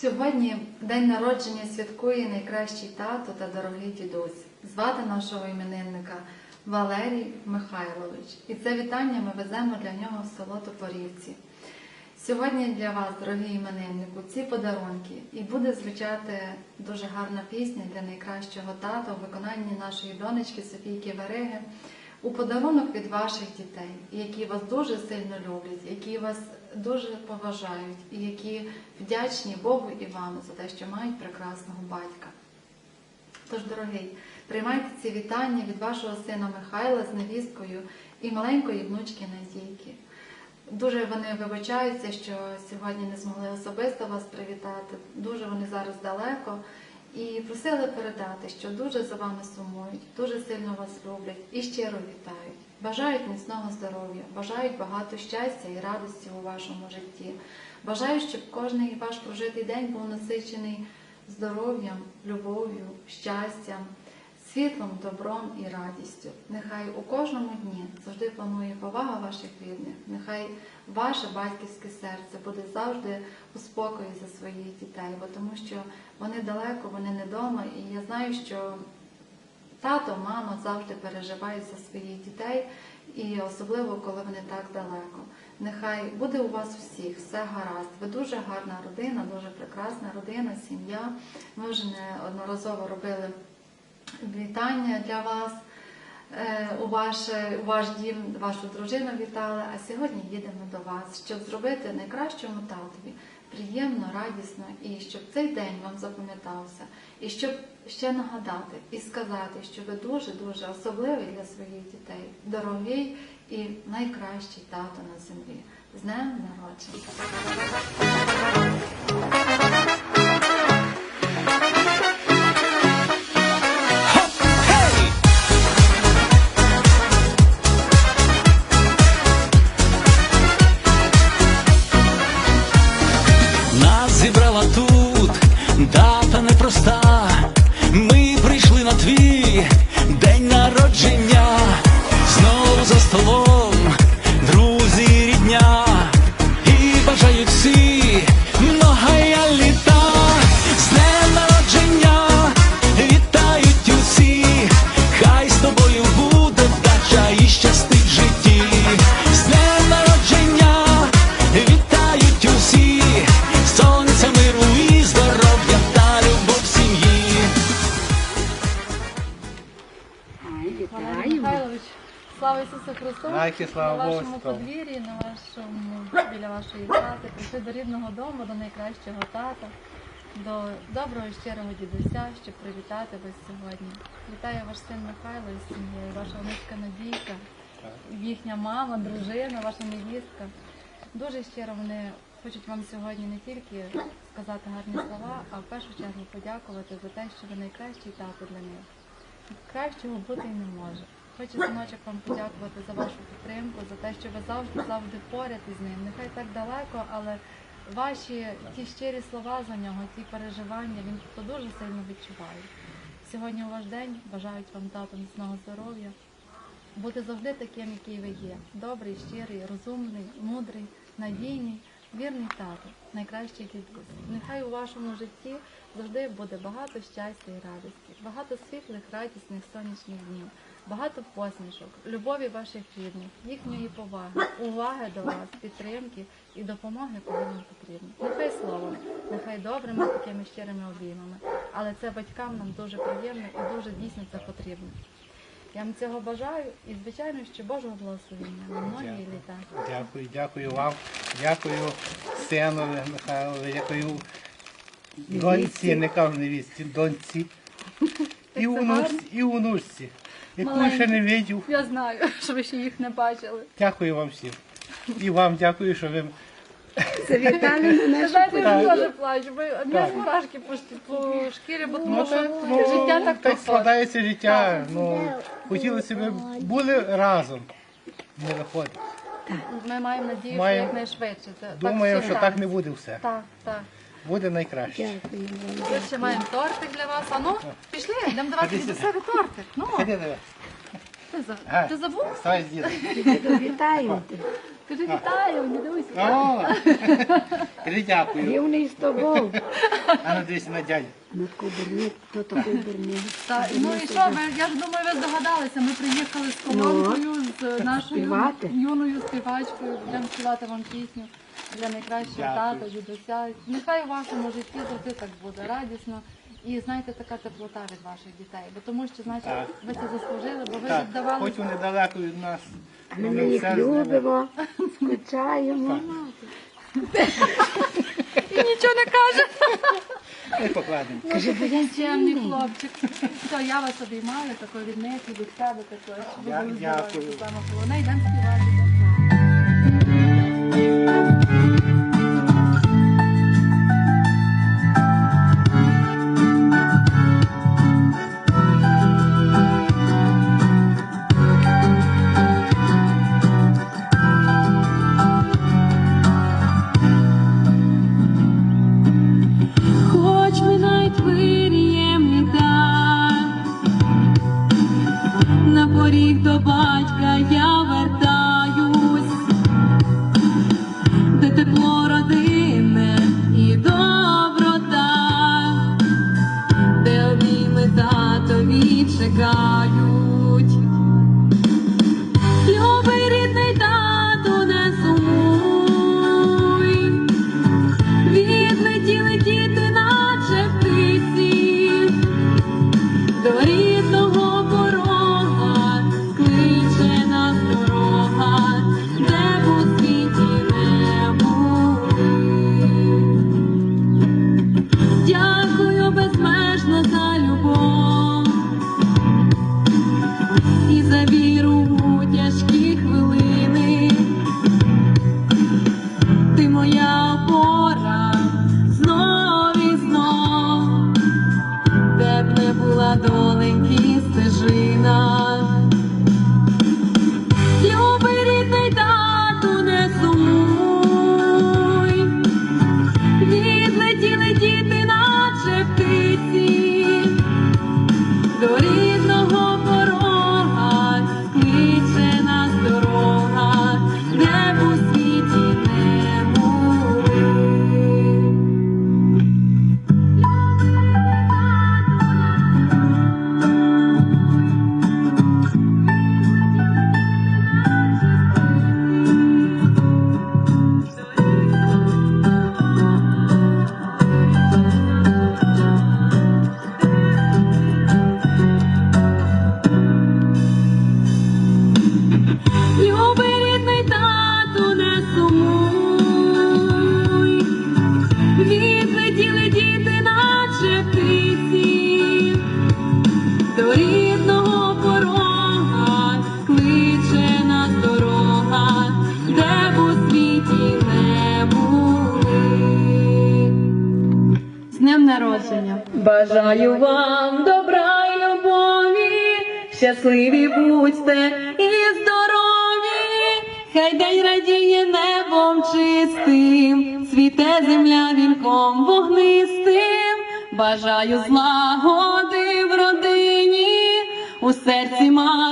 Сьогодні день народження святкує найкращий тато та дорогий дідусь. Звати нашого іменинника Валерій Михайлович. І це вітання ми веземо для нього в село Топорівці. Сьогодні для вас, дорогі імениннику, ці подарунки. І буде звучати дуже гарна пісня для найкращого тата у виконанні нашої донечки Софійки Вериги у подарунок від ваших дітей, які вас дуже сильно люблять, які вас дуже поважають, і які вдячні Богу і вам за те, що мають прекрасного батька. Тож, дорогий, приймайте ці вітання від вашого сина Михайла з невісткою і маленької внучки Надійки. Дуже вони вибачаються, що сьогодні не змогли особисто вас привітати. Дуже вони зараз далеко. І просили передати, що дуже за вами сумують, дуже сильно вас люблять і щиро вітають. Бажають міцного здоров'я, бажають багато щастя і радості у вашому житті. Бажають, щоб кожний ваш прожитий день був насичений здоров'ям, любов'ю, щастям, світлом, добром і радістю. Нехай у кожному дні завжди панує повага ваших рідних. Нехай ваше батьківське серце буде завжди у спокої за своїх дітей, бо тому що вони далеко, вони не вдома, і я знаю, що тато, мама завжди переживають за своїх дітей, і особливо коли вони так далеко. Нехай буде у вас всіх все гаразд. Ви дуже гарна родина, дуже прекрасна родина, сім'я. Ми вже неодноразово робили вітання для вас. е, У ваш, у ваш дім, вашу дружину вітали, а сьогодні їдемо до вас, щоб зробити найкращому татові приємно, радісно, і щоб цей день вам запам'ятався, і щоб ще нагадати і сказати, що ви дуже-дуже особливий для своїх дітей, дорогий і найкращий тато на землі. З днем народження! Валерій Михайлович, слава Ісусу Христу! На вашому подвір'ї, на вашому біля вашої хати, прийшли до рідного дому, до найкращого тата, до доброго щирого дідуся, щоб привітати вас сьогодні. Вітаю ваш син Михайло із сім'єю, ваша внучка Надійка, їхня мама, дружина, ваша невістка. Дуже щиро вони хочуть вам сьогодні не тільки сказати гарні слова, а в першу чергу подякувати за те, що ви найкращий тато для них. Кращого бути не може. Хочу синочок вам подякувати за вашу підтримку, за те, що ви завжди завжди поряд із ним. Нехай так далеко, але ваші ті щирі слова за нього, ті переживання, він то дуже сильно відчуває. Сьогодні у ваш день бажають вам тато міцного здоров'я, бути завжди таким, який ви є. Добрий, щирий, розумний, мудрий, надійний, вірний тато, найкращий дідусь. Нехай у вашому житті завжди буде багато щастя і радості, багато світлих, радісних сонячних днів, багато посмішок, любові ваших рідних, їхньої поваги, уваги до вас, підтримки і допомоги, коли вам потрібно. Нехай словом, нехай добрими такими щирими обіймами, але це батькам нам дуже приємно і дуже дійсно це потрібно. Я вам цього бажаю і, звичайно, що Божого благословення на многі літа. Дякую, дякую вам, дякую синові Михайлові, дякую доньці, не кажу невістці, доньці. І це внучці, і внучці, яку ще не видів. Я знаю, що ви ще їх не бачили. Дякую вам всім. І вам дякую, що ви Завітали на нашу знаєте, я теж плачу, бо в мене мурашки по, шті- по шкірі, бо тому Ну, що так, ну, життя так так проходить. складається життя. Ну, хотілося б були разом. Не виходить. Ми маємо надію, що Маємо- якнайшвидше. Це, Думаємо, так що так не буде все. Так, так. Буде найкраще. Дякую вам. Ми ще маємо тортик для вас. А ну, пішли, йдемо давати від себе тортик. Ну, Ходи, давай. За... Га, Ти забув? Вставай з дідом. Вітаю тебе. Кажи вітаю, дідусь. О, кажи дякую. Рівний з тобою. А ну дивись на дядю. На куберник, хто такий берник? Так, ну і що, ви, я ж думаю, ви здогадалися. Ми приїхали з колонкою, з нашою співати. юною співачкою. Будемо співати вам пісню для найкращого Дякую. тата, дідуся. Нехай у вашому житті завжди так буде радісно. І знаєте, така теплота від ваших дітей. Бо тому що, значить, Так. ви це заслужили, бо ви Так, віддавали хоч вони далеко від нас. Ми але їх все з ними. любимо, скучаємо. і нічого не каже. Ми покладемо. Каже, бо я Чемний хлопчик. Все, я вас обіймаю, такої від них і від себе також. Ви Я- були дякую. йдемо співати. поріг днем! Бажаю вам добра й любові, щасливі будьте і здорові, хай день радіє небом чистим, цвіте земля вінком вогнистим, бажаю злагоди в родині, у серці мати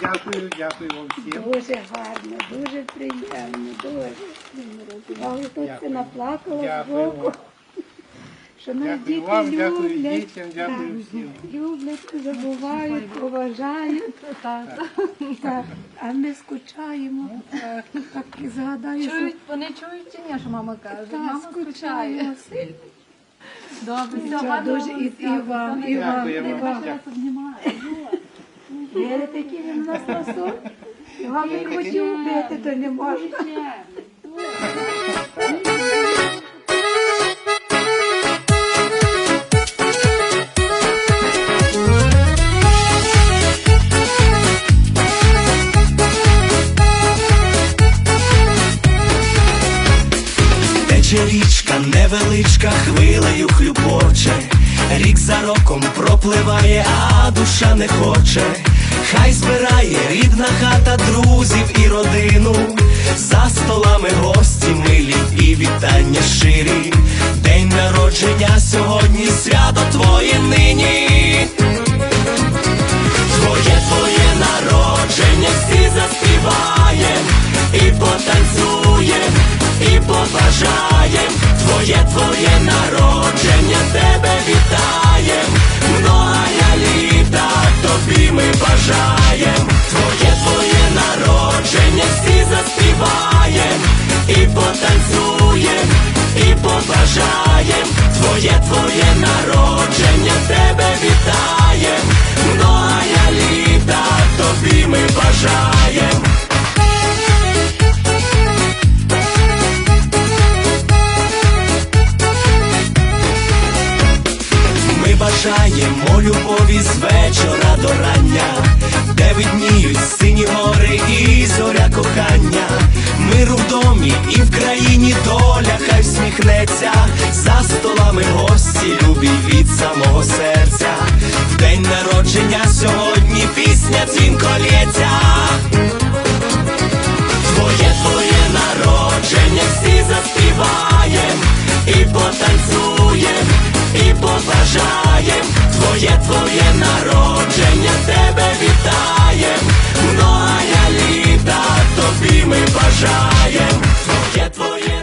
дякую, дякую вам всім. Дуже гарно, дуже приємно, дуже. Я тут це наплакала Дякую збоку. вам. Що нас Дякую діти вам, дякую люблять. дітям, дякую Так, всім. Люблять, забувають, поважають. Так. А ми скучаємо. Так і згадаю, що Чують, вони чують чи ні, що мама каже? так, Мама скучає. скучаємо сильно. Добре, все, Нічого, гарного дуже вам і, і вам, і Дякую вам, і вам. Я вас обнімаю. Вірите, який він у нас красун? Його би хотів вбити, то не можна. Тече річка невеличка, хвилею хлюпоче, рік за роком пропливає, а душа не хоче хай збирає рідна хата друзів і родину. За столами гості милі і вітання щирі. День народження сьогодні, свято твоє нині. Заспіваєм і потанцюєм, і побажаєм. Твоє твоє народження тебе вітаєм. Многая літа тобі ми бажаєм. Ми бажаємо любові з вечора до рання, де видніють сині гори і зоря кохання, миру в домі і в країні доля хай всміхнеться, за столами гості любі від самого серця. В день народження сьогодні пісня дзвінко лється. ми бажаєм, твоє твоє.